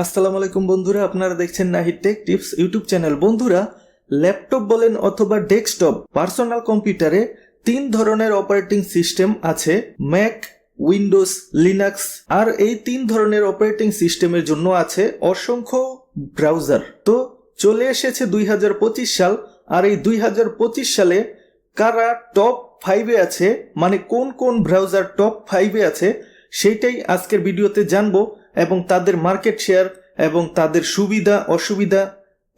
আসসালামু আলাইকুম বন্ধুরা, আপনারা দেখছেন Nahid tech tips YouTube channel. বন্ধুরা, ল্যাপটপ বলেন অথবা ডেস্কটপ, পার্সোনাল কম্পিউটারে তিন ধরনের অপারেটিং সিস্টেম আছে, ম্যাক, উইন্ডোজ, লিনাক্স, আর এই তিন ধরনের অপারেটিং সিস্টেমের জন্য আছে অসংখ্য ব্রাউজার। তো চলে এসেছে দুই হাজার পঁচিশ সাল, আর এই দুই হাজার পঁচিশ সালে কারা টপ ফাইভে আছে মানে কোন কোন ব্রাউজার টপ ফাইভে আছে, সেইটাই আজকের ভিডিওতে জানব এবং তাদের মার্কেট শেয়ার এবং তাদের সুবিধা, অসুবিধা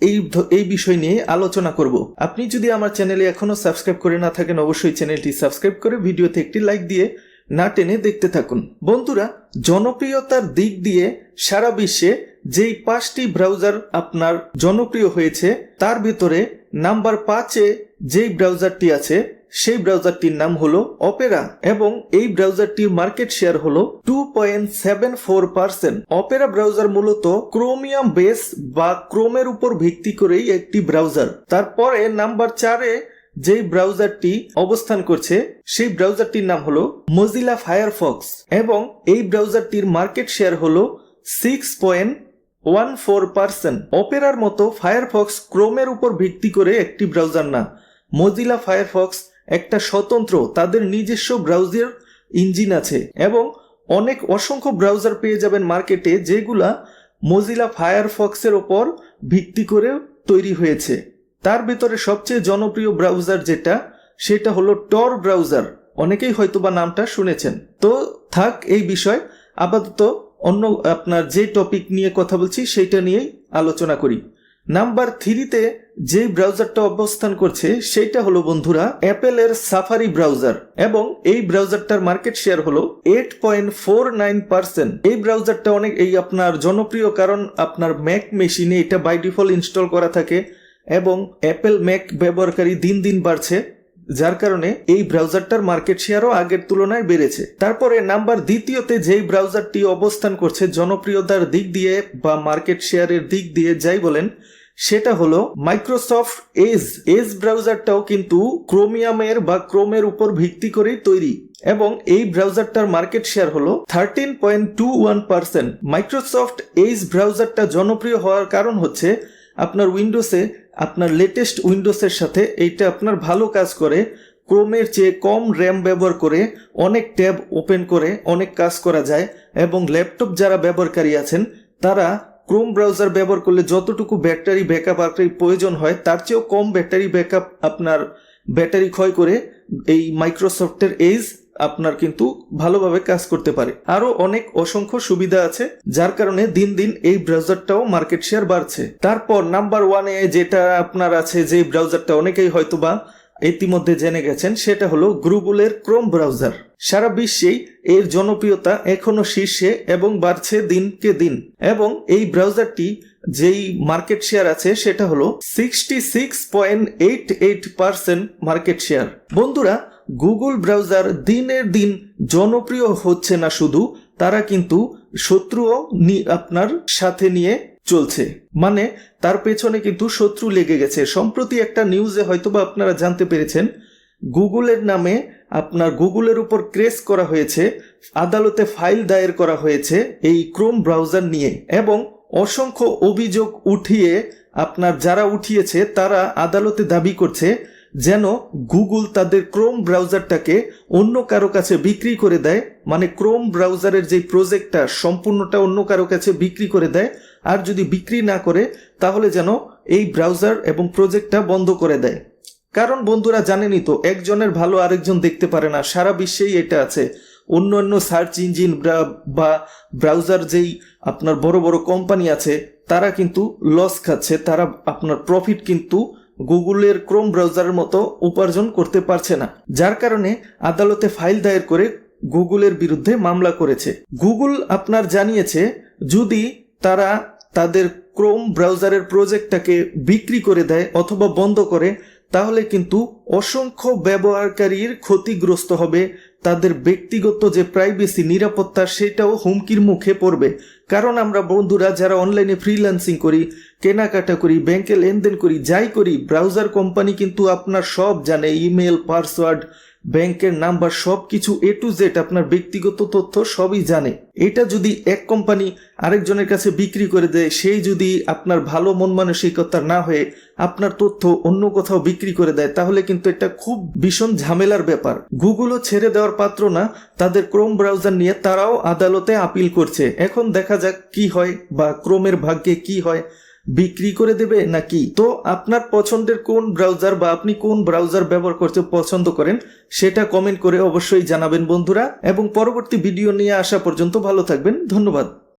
এই এই বিষয় নিয়ে আলোচনা করব। আপনি যদি আমার চ্যানেলে এখনও সাবস্ক্রাইব করে না থাকেন, অবশ্যই চ্যানেলটি সাবস্ক্রাইব করে ভিডিওতে একটি লাইক দিয়ে না টেনে দেখতে থাকুন। বন্ধুরা, জনপ্রিয়তার দিক দিয়ে সারা বিশ্বে যেই পাঁচটি ব্রাউজার আপনার জনপ্রিয় হয়েছে, তার ভিতরে নাম্বার পাঁচে যেই ব্রাউজারটি আছে, সেই ব্রাউজারটির নাম হলো অপেরা এবং এই ব্রাউজারটির মার্কেট শেয়ার হলো two point seven four percent Opera browser মূলত ক্রোমিয়াম বেস বা ক্রোমের উপর ভিত্তি করেই একটি ব্রাউজার তারপরে নাম্বার চারে যেই ব্রাউজারটি অবস্থান করছে, সেই ব্রাউজারটির নাম হলো মজিলা ফায়ারফক্স এবং এই ব্রাউজারটির মার্কেট শেয়ার হলো six point one four percent অপেরার মতো ফায়ারফক্স ক্রোমের উপর ভিত্তি করে একটি ব্রাউজার না। মজিলা ফায়ারফক্স একটা স্বতন্ত্র, তাদের নিজস্ব ব্রাউজার ইঞ্জিন আছে এবং অনেক অসংখ্য ব্রাউজার পেয়ে যাবেন মার্কেটে যেগুলা মজিলা ফায়ারফক্সের ওপর ভিত্তি করে তৈরি হয়েছে। তার ভিতরে সবচেয়ে জনপ্রিয় ব্রাউজার যেটা, সেটা হলো টর ব্রাউজার অনেকেই হয়তো বা নামটা শুনেছেন। তো থাক, এই বিষয়। আপাতত অন্য আপনার যে টপিক নিয়ে কথা বলছি, সেইটা নিয়েই আলোচনা করি। নাম্বার থ্রিতে যে ব্রাউজারটা অবস্থান করছে, সেইটা হলো বন্ধুরা অ্যাপেলের সাফারি ব্রাউজার এবং এই ব্রাউজারটার মার্কেট শেয়ার হলো eight point four nine percent এই ব্রাউজারটা অনেক, এই আপনার জনপ্রিয় কারণ আপনার ম্যাক মেশিনে এটা বাই ডিফল্ট ইনস্টল করা থাকে। এবং অ্যাপেল ম্যাক ব্যবহারকারী দিন দিন বাড়ছে, যার কারণে এই ব্রাউজারটার মার্কেট শেয়ারও আগের তুলনায় বেড়েছে। তারপরে নাম্বার দ্বিতীয়তে যেই ব্রাউজারটি অবস্থান করছে জনপ্রিয়তার দিক দিয়ে বা মার্কেট শেয়ারের দিক দিয়ে যাই বলেন, সেটা হলো মাইক্রোসফট এজ। এজ ব্রাউজারটাও কিন্তু ক্রোমিয়ামের বা ক্রোমের উপর ভিত্তি করেই তৈরি এবং এই ব্রাউজারটার মার্কেট শেয়ার হলো thirteen point two one percent. Microsoft Edge ব্রাউজারটা জনপ্রিয় হওয়ার কারণ হচ্ছে আপনার উইন্ডোসে আপনার লেটেস্ট উইন্ডোজের সাথে এইটা আপনার ভালো কাজ করে, ক্রোমের চেয়ে কম র্যাম ব্যবহার করে, অনেক ট্যাব ওপেন করে, অনেক কাজ করা যায় এবং ল্যাপটপ যারা ব্যবহারকারী আছেন, তারা ক্রোম ব্রাউজার ব্যবহার করলে যতটুকু ব্যাটারি ব্যাকআপ আপনার প্রয়োজন হয়, তার চেয়েও কম ব্যাটারি ব্যাকআপ আপনার ব্যাটারি ক্ষয় করে এই মাইক্রোসফটের এজ আপনার কিন্তু ভালোভাবে কাজ করতে পারে। আরও অনেক অসংখ্য সুবিধা আছে, যার কারণে দিন দিন এই ব্রাউজারটাও মার্কেট শেয়ার বাড়ছে। তারপর নাম্বার ওয়ানে যেটা আপনার আছে, যে ব্রাউজারটা অনেকেই হয়তোবা ইতিমধ্যে জেনে গেছেন, সেটা হলো গুগলের ক্রোম ব্রাউজার। সারা বিশ্বেই এর জনপ্রিয়তা এখনও শীর্ষে এবং বাড়ছে দিনকে দিন। এবং এই ব্রাউজারটি যেই মার্কেট শেয়ার আছে সেটা হলো sixty six point eight eight percent market share বন্ধুরা গুগল ব্রাউজার দিনের দিন জনপ্রিয় হচ্ছে না শুধু, তারা কিন্তু শত্রুও আপনার সাথে নিয়ে চলছে। মানে তার পেছনে কিন্তু শত্রু লেগে গেছে। সম্প্রতি একটা নিউজে হয়তোবা আপনারা জানতে পেরেছেন, গুগলের নামে আপনার গুগলের উপর ক্রেস করা হয়েছে, আদালতে ফাইল দায়ের করা হয়েছে এই ক্রোম ব্রাউজার নিয়ে। এবং অসংখ্য অভিযোগ উঠিয়ে আপনার যারা উঠিয়েছে, তারা আদালতে দাবি করছে যেন গুগল তাদের ক্রোম ব্রাউজারটাকে অন্য কারও কাছে বিক্রি করে দেয়। মানে ক্রোম ব্রাউজারের যে প্রজেক্টটা, সম্পূর্ণটা অন্য কারও কাছে বিক্রি করে দেয়। আর যদি বিক্রি না করে, তাহলে যেন এই ব্রাউজার এবং প্রজেক্টটা বন্ধ করে দেয়। কারণ বন্ধুরা জানেনই তো, একজনের ভালো আরেকজন দেখতে পারে না। সারা বিশ্বেই এটা আছে। অন্য অন্য সার্চ ইঞ্জিন বা ব্রাউজার যেই আপনার বড় বড় কোম্পানি আছে, তারা কিন্তু লস খাচ্ছে, তারা আপনার প্রফিট কিন্তু গুগলের ক্রোম ব্রাউজারের মতো উপার্জন করতে পারছে না। যার কারণে আদালতে ফাইল দায়ের করে গুগলের বিরুদ্ধে মামলা করেছে। গুগল আপনার জানিয়েছে, যদি তারা তাদের ক্রোম ব্রাউজারের প্রজেক্টটাকে বিক্রি করে দেয় অথবা বন্ধ করে তাহলে কিন্তু অসংখ্য ব্যবহারকারীর ক্ষতিগ্রস্ত হবে। তাদের ব্যক্তিগত যে প্রাইভেসি নিরাপত্তা, সেটাও হুমকির মুখে পড়বে। কারণ আমরা বন্ধুরা যারা অনলাইনে ফ্রিল্যান্সিং করি, কেনাকাটা করি, ব্যাংকে লেনদেন করি, যাই করি ব্রাউজার কোম্পানি কিন্তু আপনার সব জানে ইমেল পাসওয়ার্ড ব্যাংকের নাম্বার সব কিছু এ টু জেড আপনার ব্যক্তিগত তথ্য সবই জানে। এটা যদি এক কোম্পানি আরেকজনের কাছে বিক্রি করে দেয়, সেই যদি আপনার ভালো মন মানসিকতার না হয়ে আপনার তথ্য অন্য কোথাও বিক্রি করে দেয়, তাহলে কিন্তু এটা খুব ভীষণ ঝামেলার ব্যাপার। গুগলও ছেড়ে দেওয়ার পাত্র না, তাদের ক্রোম ব্রাউজার নিয়ে তারাও আদালতে আপিল করছে। এখন দেখা যাক কি হয় বা ক্রোমের ভাগ্যে কি হয়। বিক্রি করে দেবে নাকি? তো আপনার পছন্দের কোন ব্রাউজার বা আপনি কোন ব্রাউজার ব্যবহার করতে পছন্দ করেন, সেটা কমেন্ট করে অবশ্যই জানাবেন বন্ধুরা। এবং পরবর্তী ভিডিও নিয়ে আসা পর্যন্ত ভালো থাকবেন। ধন্যবাদ।